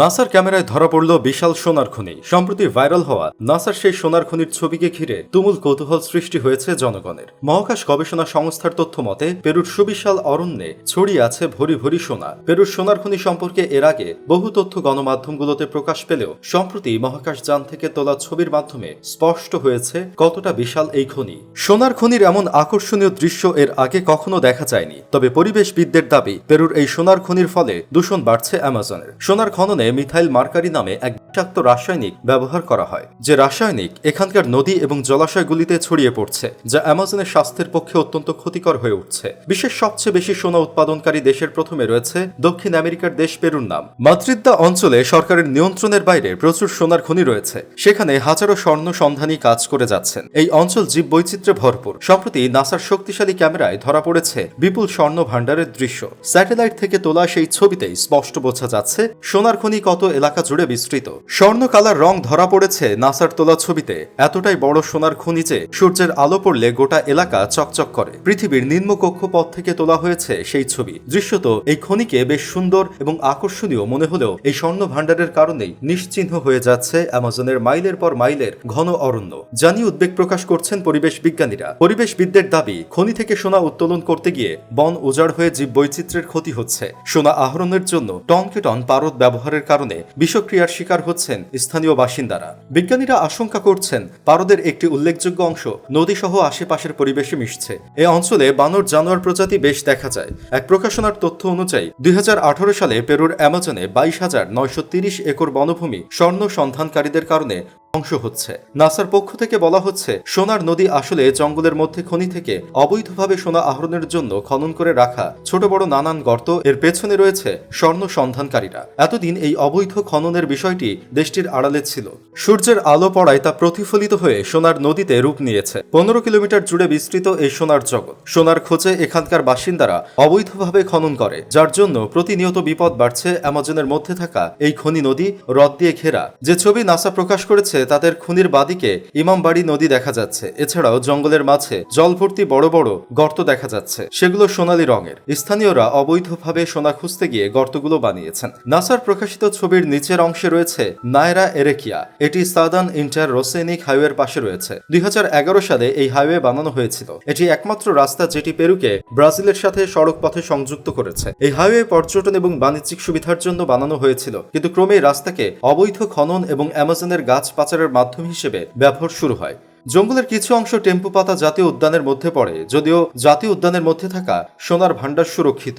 নাসার ক্যামেরায় ধরা পড়ল বিশাল সোনার খনি। সম্প্রতি ভাইরাল হওয়া নাসার সেই সোনার খনির ছবিকে ঘিরে তুমুল কৌতূহল সৃষ্টি হয়েছে জনগণের। মহাকাশ গবেষণা সংস্থার তথ্য মতে, পেরুর সুবিশাল অরণ্যে ছড়িয়ে আছে ভরি ভরি সোনা। পেরুর সোনার খনি সম্পর্কে এর আগে বহু তথ্য গণমাধ্যমগুলোতে প্রকাশ পেলেও, সম্প্রতি মহাকাশ যান থেকে তোলা ছবির মাধ্যমে স্পষ্ট হয়েছে কতটা বিশাল এই খনি। সোনার খনির এমন আকর্ষণীয় দৃশ্য এর আগে কখনো দেখা যায়নি। তবে পরিবেশবিদদের দাবি, পেরুর এই সোনার খনির ফলে দূষণ বাড়ছে অ্যামাজনের। সোনার খননে মিথাইল মার্কারি নামে এক বিষাক্ত রাসায়নিক ব্যবহার করা হয়, যে রাসায়নিক এখানকার নদী এবং জলাশয়গুলিতে ছড়িয়ে পড়ছে, যা অ্যামাজনের স্বাস্থ্যের পক্ষে অত্যন্ত ক্ষতিকর হয়ে উঠছে। বিশ্বের সবচেয়ে বেশি সোনা উৎপাদনকারী দেশের প্রথমে রয়েছে দক্ষিণ আমেরিকার দেশ পেরুর নাম। মাদ্রিদ্দা অঞ্চলে সরকারের নিয়ন্ত্রণের বাইরে প্রচুর সোনার খনি রয়েছে, সেখানে হাজারো স্বর্ণ সন্ধানী কাজ করে যাচ্ছেন। এই অঞ্চল জীব বৈচিত্র্যে ভরপুর। সম্প্রতি নাসার শক্তিশালী ক্যামেরায় ধরা পড়েছে বিপুল স্বর্ণ ভাণ্ডারের দৃশ্য। স্যাটেলাইট থেকে তোলা সেই ছবিতেই স্পষ্ট বোঝা যাচ্ছে, সোনার খনি কত এলাকা জুড়ে বিস্তৃত। স্বর্ণ কালার রং ধরা পড়েছে নাসার তোলা ছবিতে। এতটাই বড় সোনার খনি যে সূর্যের আলো পড়লে গোটা এলাকা চকচক করে। পৃথিবীর নিম্ন কক্ষপথ থেকে তোলা হয়েছে সেই ছবি। দৃশ্যত এই খনিকে বেশ সুন্দর এবং আকর্ষণীয় মনে হলেও এই স্বর্ণ ভাণ্ডারের কারণেই নিশ্চিহ্ন হয়ে যাচ্ছে অ্যামাজনের মাইলের পর মাইলের ঘন অরণ্য। জানিয়ে উদ্বেগ প্রকাশ করছেন পরিবেশ বিজ্ঞানীরা। পরিবেশবিদদের দাবি, খনি থেকে সোনা উত্তোলন করতে গিয়ে বন উজাড় হয়ে জীব বৈচিত্র্যের ক্ষতি হচ্ছে। সোনা আহরণের জন্য টনকে টন পারদ ব্যবহারের কারণে বিষক্রিয়ার শিকার হচ্ছেন স্থানীয় বাসিন্দারা। বিজ্ঞানীরা আশঙ্কা করছেন, পারদের একটি উল্লেখযোগ্য অংশ নদী সহ আশেপাশের পরিবেশে মিশছে। এ অঞ্চলে বানর, জানোয়ার প্রজাতি বেশ দেখা যায়। এক প্রকাশনার তথ্য অনুযায়ী, দুই হাজার আঠারো সালে পেরুর অ্যামাজনে বাইশ হাজার নয়শো একর বনভূমি স্বর্ণ সন্ধানকারীদের কারণে ধ্বংস হচ্ছে। নাসার পক্ষ থেকে বলা হচ্ছে, সোনার নদী আসলে জঙ্গলের মধ্যে খনি থেকে অবৈধভাবে সোনা আহরণের জন্য খনন করে রাখা ছোট বড় নানান গর্ত। এর পেছনে রয়েছে স্বর্ণ সন্ধানকারীরা। এতদিন এই অবৈধ খননের বিষয়টি দেশটির আড়ালে ছিল। সূর্যের আলো পড়ায় তা প্রতিফলিত হয়ে সোনার নদীতে রূপ নিয়েছে। পনেরো কিলোমিটার জুড়ে বিস্তৃত এই সোনার জগৎ। সোনার খোঁজে এখানকার বাসিন্দারা অবৈধভাবে খনন করে, যার জন্য প্রতিনিয়ত বিপদ বাড়ছে। অ্যামাজনের মধ্যে থাকা এই খনি নদী হ্রদ দিয়ে ঘেরা। যে ছবি নাসা প্রকাশ করেছে তাদের খুনির বাদিকে ইমামবাড়ি নদী দেখা যাচ্ছে। এছাড়াও জঙ্গলের মাঝে জল ভর্তি বড় বড় গর্ত দেখা যাচ্ছে। সেগুলো সোনালী রঙের। স্থানীয়রা অবৈধভাবে সোনা খুঁজতে গিয়ে গর্তগুলো বানিয়েছেন। নাসার প্রকাশিত ছবির নিচের অংশে রয়েছে নায়রা এরেকিয়া। এটি সাদান ইন্টার রোসেনিক হাইওয়ের পাশে রয়েছে। দুই হাজার এগারো সালে এই হাইওয়ে বানানো হয়েছিল। এটি একমাত্র রাস্তা যেটি পেরুকে ব্রাজিলের সাথে সড়ক পথে সংযুক্ত করেছে। এই হাইওয়ে পর্যটন এবং বাণিজ্যিক সুবিধার জন্য বানানো হয়েছিল। কিন্তু ক্রমে এই রাস্তাকে অবৈধ খনন এবং অ্যামাজনের গাছ পাচারের মাধ্যম হিসেবে ব্যবহার শুরু হয়। জঙ্গলের কিছু অংশ টেম্পু পাতা জাতীয় উদ্যানের মধ্যে পড়ে, যদিও জাতীয় উদ্যানের মধ্যে থাকা সোনার ভাণ্ডার সুরক্ষিত।